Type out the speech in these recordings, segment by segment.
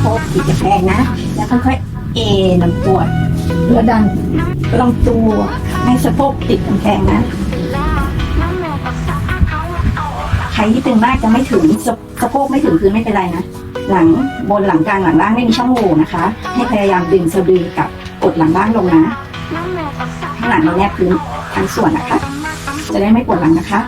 โพกติดกระแพงนะ แล้วค่อยๆเอนลำตัวแล้วดันลำตัวให้สะโพกติดกำแพงนะใครที่ตึงมากจะไม่ถึงสะสะโพกไม่ถึงพื้นไม่เป็นไรนะ หลังบนหลังกลางหลังล่างไม่มีช่องโหว่นะคะ ให้พยายามดึงสะดือกับกดหลังล่างลงนะข้างหลังเราแนบพื้นทั้งส่วนนะคะ จะได้ไม่ปวดหลังนะคะ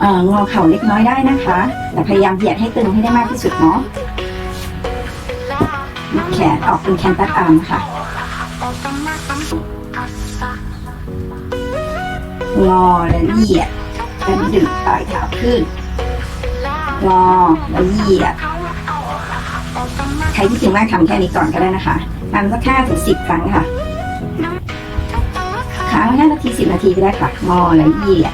เอองอเข่าเล็กน้อยได้นะคะ แต่พยายามเหยียดให้ตึงให้ได้มากที่สุดเนาะ ยกแขนออกเป็นแคนตัสอาร์มค่ะงอและเหยียดและดึงปลายเท้าขึ้นงอแล้วเหยียดใครที่ถึงมากทำแค่นี้ก่อนก็ได้นะคะทำสักห้าถึงสิบครั้งค่ะค้างไว้ห้านาทีสิบนาทีก็ได้ค่ะงอแล้วเหยียด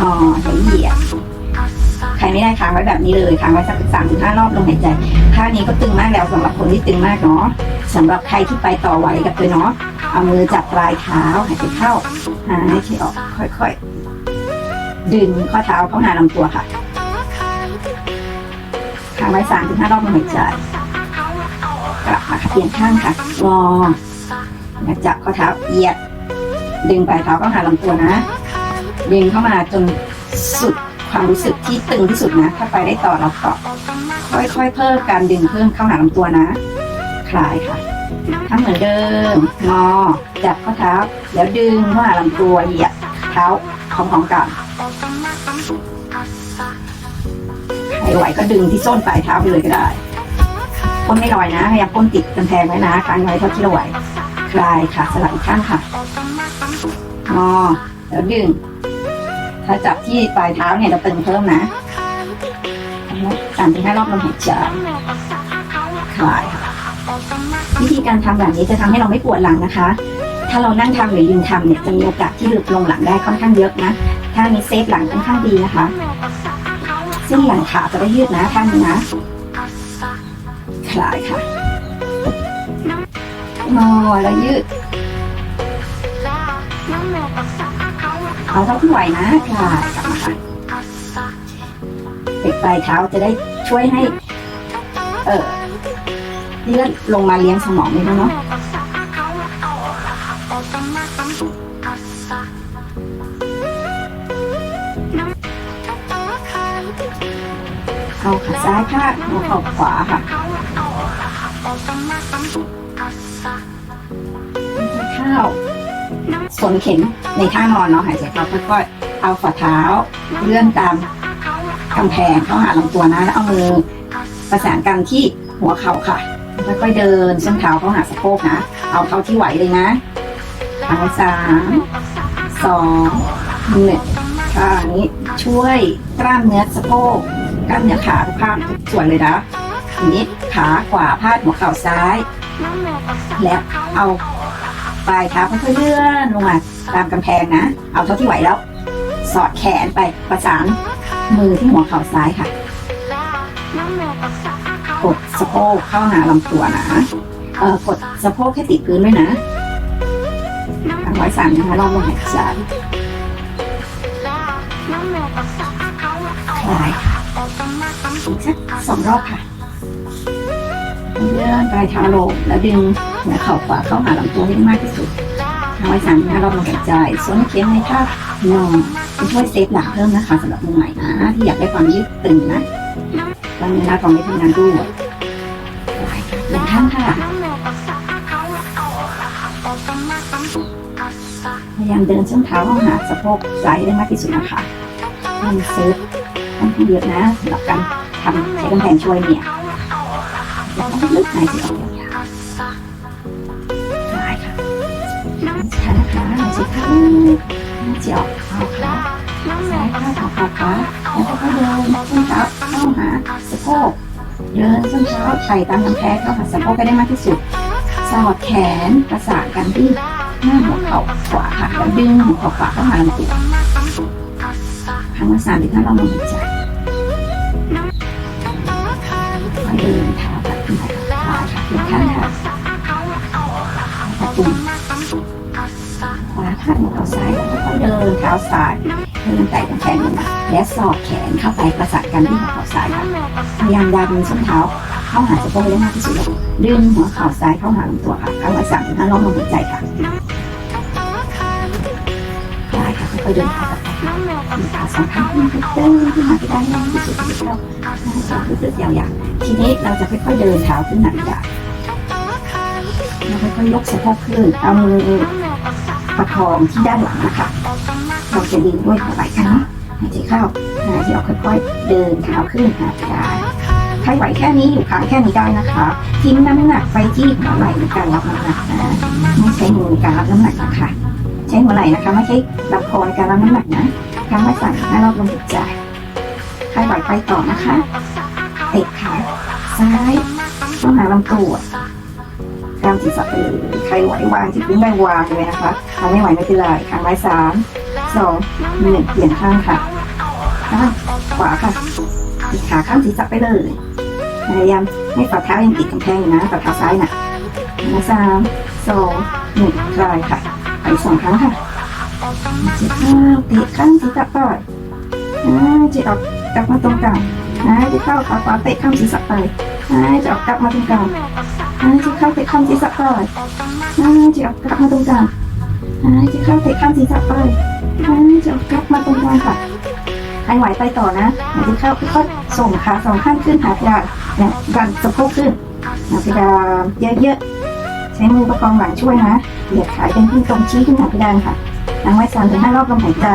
งอแล้วเหยียด ไม่ได้ค้างไว้แบบนี้เลยค้างไว้สักสามถึงห้ารอบลมหายใจท่านี้ก็ตึงมากแล้วสำหรับคนที่ตึงมากเนาะสำหรับใครที่ไปต่อไหวกับตัวเนาะเอามือจับปลายเท้าหายใจเข้าหายใจออกค่อยๆ ดึงข้อเท้าเข้าหาลำตัวค่ะค้างไว้สามถึงห้ารอบลมหายใจกลับมาค่ะเปลี่ยนข้างค่ะงอจับข้อเท้าเหยียด ดึงปลายเท้าเข้าหาลำตัวนะ ดึงเข้ามาจนสุด ความรู้สึกที่ตึงที่สุดนะ ถ้าไปได้ต่อเราต่อค่อยๆ เพิ่มการดึงเพิ่มเข้าหาลำตัวนะ คลายค่ะทำเหมือนเดิมงอจับข้อเท้า แล้วดึงเข้าหาลำตัวเหยียดเท้าของๆกันใครไหวก็ดึงที่ส้นปลายเท้าไปเลยก็ได้ก้นไม่ลอยนะพยายามก้นติดกำแพงไว้นะค้างไว้เท่าที่เราไหวคลายค่ะสลับอีกข้างค่ะงอแล้วดึง ถ้าจับที่ปลายเท้าเนี่ยเราตึงเพิ่มนะสามถึงห้ารอบลมหายใจคลายค่ะวิธีการทำแบบนี้จะทำให้เราไม่ปวดหลังนะคะ ถ้าเรานั่งทำหรือยืนทำเนี่ยจะมีโอกาสที่หลุดลงหลังได้ค่อนข้างเยอะนะท่านี้เซฟหลังค่อนข้างดีนะคะเส้นหลังขาจะได้ยืดนะท่านี้นะคลายค่ะงอแล้วยืด เอาเท่าที่ไหวนะคลายกลับมาค่ะเด็กปลายเท้าจะได้ช่วยให้ เออเลือดลงมาเลี้ยงสมองเลยนะเนาะเอาขาซ้ายพาดหัวเข่าขวาค่ะเข้า สนเข็นในท่านอนเนาะหายใจเข้าค่อยๆเอาฝ่าเท้าเลื่อนตามกำแพงเข้าหาลำตัวนะแล้วเอามือประสานกันที่หัวเข่าค่ะค่อยๆเดินส้นเท้าเข้าหาสะโพกนะ เอาเท่าที่ไหวเลยนะเอาสามสองหนึ่งค่ะนี้ช่วยกล้ามเนื้อสะโพกกล้ามเนื้อขาทุกข้างทุกส่วนเลยนะทีนี้ขาขวาพาดหัวเข่าซ้าย แล้วเอา ปลายเท้าค่อยๆเลื่อนลงมาตามกำแพงนะ เอาเท่าที่ไหวแล้ว สอดแขนไปประสานมือที่หัวเข่าซ้ายค่ะ กดสะโพกเข้าหาลำตัวนะเออกดสะโพกให้ติดพื้นด้วยนะทำไว้สามนะคะลองลงหายใจคลายค่ะอีกสักสองรอบค่ะ เลื่อนปลายเท้าลงแล้วดึงหัวเข่าขวาเข้าหาลำตัวให้มากที่สุดทำไว้สามนะคะลองลงหายใจส้นเข็มในท่านอนจะช่วยเซฟหลังเพิ่มนะคะสำหรับมือใหม่นะที่อยากได้ความยืดตึงนะกล้ามเนื้น้าท้องได้ทำงานด้วยหนึ่งข้างค่ะพยายามเดินส้นเท้าเข้าหาสะโพกซ้ายได้มากที่สุดนะคะมันเซฟค่อนข้างเยอะนะสำหรับการทำใช้กำแพงช่วยเนี่ย ได้ค่ะช้านะคะหายใจเข้าหายใจออกเอาค่ะซ้ายข้าขวาขวาขาแล้วก็เดินส้นเท้าเข้าหาสะโพกเดินส้นเท้าไต่ตามกำแพงเข้าหาสะโพกให้ได้มากที่สุด สอดแขนประสานกันที่หน้าหัวเข่าขวาค่ะแล้วดึงหัวเข่าขวาเข้าหาลำตัวครั้งละสามถึงห้ารอบลมหายใจเดินเท้า ปัดขึ้นไปขาค่ะเปลี่ยนข้างค่ะขอบคุณขาค่ะค่ะหัวเข่าซ้ายแล้วค่อยเดินเท้าซ้ายเดินไต่กำแพงลงมาและสอดแขนเข้าไปประสานกันที่หัวเข่าซ้ายค่ะพยายามดันส้นเท้าเข้าหาสะโพกได้มากที่สุดดึงหัวเข่าซ้ายเข้าหาลำตัวค่ะครั้งละสามถึงห้ารอบลมหายใจค่ะได้ค่ะค่อยๆเดินเท้าต่อไปขาสองข้างขึ้นเดินขึ้นมาที่ได้มากที่สุดที่เราเราลึกๆยาวๆ ทีนี้เราจะค่อยๆเดินเท้าขึ้นหนักใหญ่เราค่อยๆยกสะโพกขึ้น เอามือประคองที่ด้านหลังนะคะ เราจะดึงด้วยหัวไหล่ข้างนี้หายใจเข้าหายใจออกค่อยๆ เดินเท้าขึ้นหาได้ใครไหวแค่นี้อยู่ค้างแค่นี้ได้นะคะ ทิ้งน้ำหนักไปที่หัวไหล่ในการรับน้ำหนักนะไม่ใช้มือในการรับน้ำหนักนะคะ ใช้หัวไหล่นะคะ ไม่ใช่ลำคอในการรับน้ำหนักนะครั้งละสามห้ารอบลมหายใจใครไหวไปต่อนะคะ ตะขาซ้ายเข้าหาลำตัวกางศีรษะไปเลยใครไหววางที่พื้นได้วางเลยนะคะถ้าไม่ไหวไม่เป็นไรครั้งละสามสองหนึ่งเปลี่ยนข้างค่ะข้างขวาค่ะขาข้างศีรษะไปเลยพยายามให้ฝ่าเท้ายังติดกำแพงอยู่นะฝ่าเท้าซ้ายน่ะนะสามสองหนึ่งลายค่ะไปสองครั้งค่ะเจ็บข้าวติดข้างศีรษะปล่อยอ่าจะออกกลับมาตรงกลาง อ่าจเข้าขาขวาเตะข้างศีรษะไปอ่าจะออกกลับมาตรงกลางอ่าจเข้าเตะข้างศีรษะไปล่อยอ่าจะออกกลับมาตรงกลางอ่าจเข้าเตะข้างศีรษะไปอ่าจะออกกลับมาตรงกลางค่ะใครไหวไปต่อนะหายใจเข้าค่อยๆส่งขาสองข้างขึ้นหาเพดานเนี่ยดันสะโพกขึ้นหาเพดาเยอะๆ ใช้มือประคองหลังช่วยนะ เหยียดขาเป็นขึ้นตรงชี้ขึ้นหาเพดานค่ะนั่งไว้สามถึงห้ารอบลมหายใจ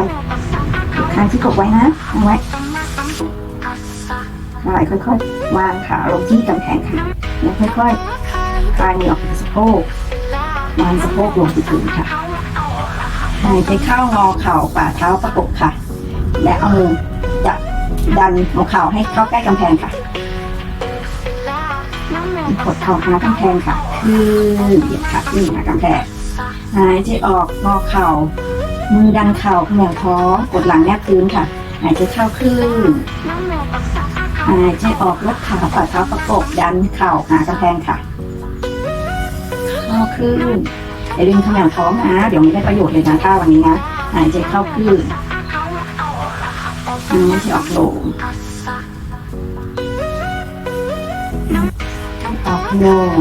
กดคาที่กดไว้นะนั่งไว้ คลายค่อยๆวางขาลงที่กำแพงค่ะแล้วค่อยๆคลายมือออกจากสะโพกวางสะโพกลงที่พื้นค่ะหายใจเข้างอเข่าฝ่าเท้าประกบค่ะ และเอามือจับดันหัวเข่าให้เข้าใกล้กำแพงค่ะกดเข่าหากำแพงค่ะขึ้นเหยียดขาขึ้นหากำแพงหายใจออกงอเข่า มือดันเข่าขมวท้องกดหลังแนบพื้นค่ะ หายใจเข้าขึ้น หายใจออกลดขาฝ่าเท้าประกบดันเข่าหากำแพงค่ะเข้าขึ้นอย่าลืมขมวท้องนะ เดี๋ยวไม่ได้ประโยชน์เลยนะท่าวันนี้นะหายใจเข้าขึ้นหายใจออกลงออกโยง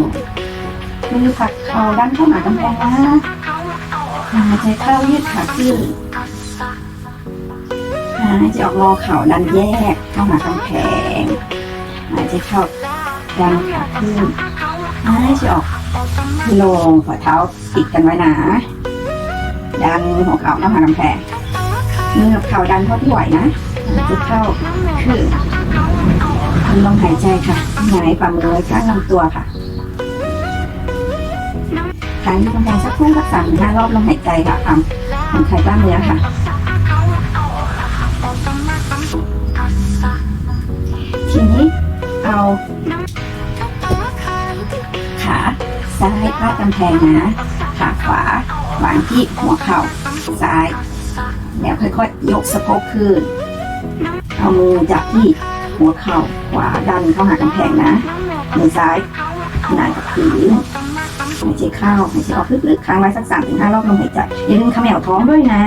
มือผักเข่าดันเข้าหากำแพงนะหายใจเข้ายืดขาขึ้น หายใจออกงอเข่าดันแยกเข้าหากำแพงหายใจเข้าดันขาขึ้นหายใจออกลงฝ่าเท้าติดกันไว้นะดันหัวเข่าเข้าหากำแพงเมือบเข่าดันเท่าที่ไหวนะหายใจเข้าขึ้นทำลมหายใจค่ะหงายฝ่ามือไว้ข้างลำตัวค่ะครั้งที่กำแพงสักครู่สักสามห้ารอบลมหายใจค่ะทำผ่อนคลายกล้ามเนื้อค่ะาดกำแพงนะ ขาขวาวางที่หัวเข่าซ้าย แล้วค่อยๆยกสะโพกขึ้น เอามือจับที่หัวเข่าขวาดันเข้าหากำแพงนะมือซ้ายขนานกับพื้นหายใจเข้าหายใจออกลึกๆค้างไว้สักสามถึงห้ารอบลมหายใจอย่าลืมขมวท้องด้วยนะ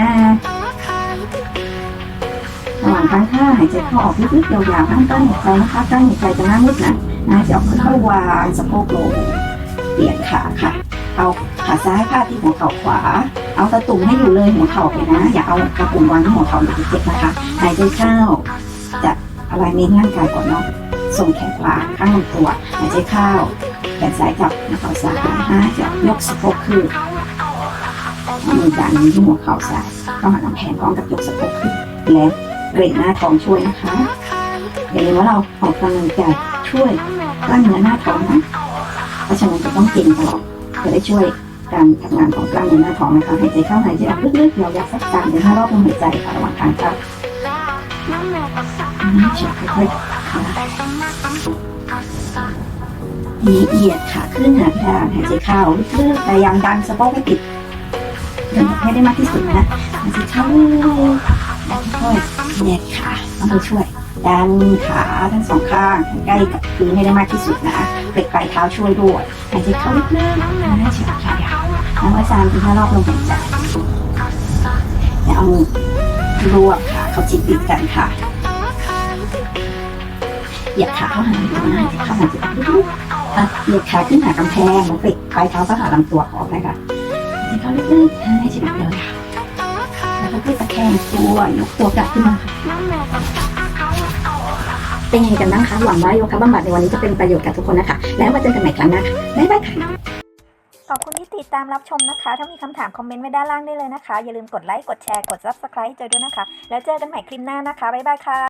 ระหว่างค้างท่าหายใจเข้าออกลึกๆยาวๆข้งต้นหายใจนะคะต้นหายใจจะหน้ามืดนะหายใจออกค่อยๆวางสะโพกลง เปลี่ยนขาค่ะ เอาขาซ้ายพาดที่หัวเข่าขวา เอาตะตุ่มให้อยู่เลยหัวเข่าไปนะ อย่าเอาตะตุ่มวางที่หัวเข่าหรือเจ็บนะคะหายใจเข้าจะอะไรในร่างกายก่อนเนาะส่งแขนขวาข้างลำตัวหายใจเข้าแขนซ้ายจับหน้าเข่าซ้ายหายใจออกยกสะโพกขึ้นเอมือดันที่หัวเข่าซ้ายเข้าหากำแพงพร้อมกับยกสะโพกขึ้นและเกร็งหน้าท้องช่วยนะคะอย่าลืมว่าเราออกกำลังกายช่วยกล้ามเนื้อหน้าท้องนะ เพราะฉะนั้นจะต้องก่งตลอดจะได้ช่วยการทำงานของกล้ามเนื้อหน้าท้องนะคะหายใจเข้าหายใจออกลึกๆยาวๆสักสามถึงห้ารอบลมหายใจค่ะระหว่างทางค่ะนี่เฉียบค่อยๆคลายมีเหยียดขาขึ้นหาเพดานหายใจเข้าลึกๆพยายามดันสะโพกให้ติดดันให้ได้มากที่สุดนะหายใจเข้าแล้วค่อยๆเหยียดขาเอามือช่วย ดันขาทั้งสองข้างใกล้กับพื้นให้ได้มากที่สุดนะเปลกปลายเท้าช่วยด้วยหายใจเข้าลึกๆนะเฉียบขายาวน้ำไว้สามถึงห้ารอบลมหายใจเอามือรวบขาเขาชิดติดกันค่ะเหยียบขาเข้าหาตัวนะหาเข้าหายใจออกลึกๆอะเหยียดขาขึ้นหากำแพงแล้วปิดปลายเท้าเข้าหาลำตัวออกนะคะหายใจเข้าลึกๆหายใจออกยาวๆแล้วก็ขึ้นตะแคงตัวยกตัวกลับขึ้นมาค่ะ เป็นยังไงกันบ้างคะหวังว่าโยคะบำบัดในวันนี้จะเป็นประโยชน์กับทุกคนนะคะ แล้วมาเจอกันใหม่ครั้งหน้าค่ะบ๊ายบายค่ะขอบคุณที่ติดตามรับชมนะคะ ถ้ามีคำถามคอมเมนต์ไว้ด้านล่างได้เลยนะคะ อย่าลืมกดไลค์ กดแชร์ กด subscribe เจอด้วยนะคะ แล้วเจอกันใหม่คลิปหน้านะคะ บ๊ายบายค่ะ